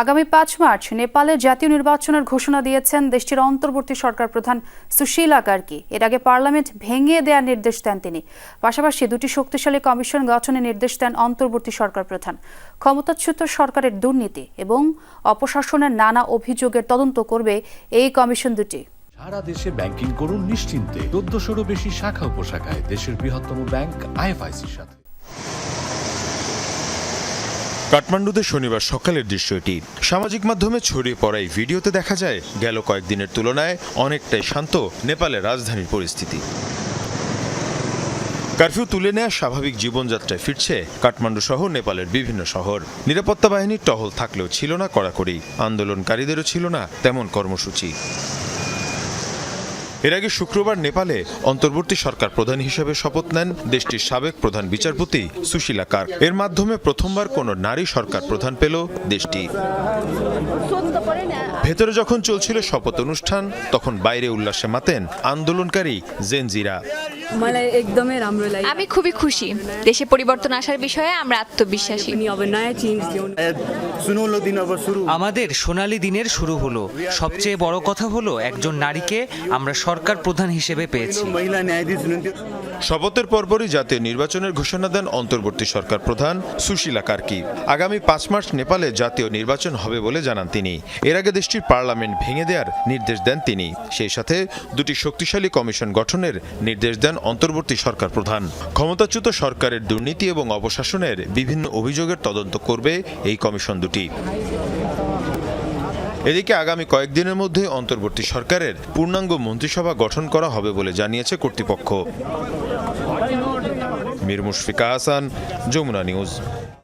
আগামী পাঁচ মার্চ নেপালে জাতীয় নির্বাচনের ঘোষণা দিয়েছেন দেশটির অন্তর্বর্তী সরকার প্রধান সুশীলা কার্কি এর আগে পার্লামেন্ট ভেঙে দেওয়ার নির্দেশ দেন তিনি। পাশাপাশি দুটি শক্তিশালী কমিশন গঠনের নির্দেশ দেন অন্তর্বর্তী সরকার প্রধান। ক্ষমতাচ্যুত সরকারের দুর্নীতি এবং অপশাসনের নানা অভিযোগের তদন্ত করবে এই কমিশন দুটি। সারা দেশে ব্যাংকিং করুন নিশ্চিন্তে। চোদ্দশোরও বেশি শাখা উপশাখায় দেশের বৃহত্তম ব্যাংক আইএফআইসির সাথে। কাঠমান্ডুতে শনিবার সকালের দৃশ্য এটি সামাজিক মাধ্যমে ছড়িয়ে পড়া এই ভিডিওতে দেখা যায়, গেল কয়েকদিনের তুলনায় অনেকটাই শান্ত নেপালের রাজধানীর পরিস্থিতি। কারফিউ তুলে নেওয়া স্বাভাবিক জীবনযাত্রায় ফিরছে কাঠমান্ডু সহ নেপালের বিভিন্ন শহর। নিরাপত্তা বাহিনীর টহল থাকলেও ছিল না কড়াকড়ি। আন্দোলনকারীদেরও ছিল না তেমন কর্মসূচি। এর আগে শুক্রবার নেপালে অন্তর্বর্তী সরকার প্রধান হিসেবে শপথ নেন দেশটির সাবেক প্রধান বিচারপতি সুশীলা কার এর মাধ্যমে প্রথমবার কোনো নারী সরকার প্রধান পেল দেশটি। ভেতরে যখন চলছিল শপথ অনুষ্ঠান, তখন বাইরে উল্লাসে মাতেন আন্দোলনকারী জেনজিরা। मलाई एकदमै राम्रो लाग्यो আমি খুবই খুশি দেশে পরিবর্তন আসার বিষয়ে আমরা আত্মবিশ্বাসী अनि अब नयाँ चेन्ज ल्याउनु सायद सुनौलो दिन अब सुरु আমাদের সোনালী দিনের শুরু হলো সবচেয়ে বড় কথা হলো একজন নারীকে আমরা সরকার প্রধান হিসেবে পেয়েছি महिला न्यायाधीश हुनुहुन्थ्यो শপথের পরপরই জাতীয় নির্বাচনের ঘোষণা দেন অন্তর্বর্তী সরকার প্রধান সুশীলা কার্কি। আগামী পাঁচ মার্চ নেপালে জাতীয় নির্বাচন হবে বলে জানান তিনি। এর আগে দেশটির পার্লামেন্ট ভেঙে দেওয়ার নির্দেশ দেন তিনি। সেই সাথে দুটি শক্তিশালী কমিশন গঠনের নির্দেশ দেন অন্তর্বর্তী সরকার প্রধান। ক্ষমতাচ্যুত সরকারের দুর্নীতি এবং অপশাসনের বিভিন্ন অভিযোগের তদন্ত করবে এই কমিশন দুটি। এদিকে আগামী কয়েকদিনের মধ্যে অন্তর্বর্তী সরকারের পূর্ণাঙ্গ মন্ত্রিসভা গঠন করা হবে বলে জানিয়েছে কর্তৃপক্ষ। মির মুশফিকা হাসান, যমুনা নিউজ।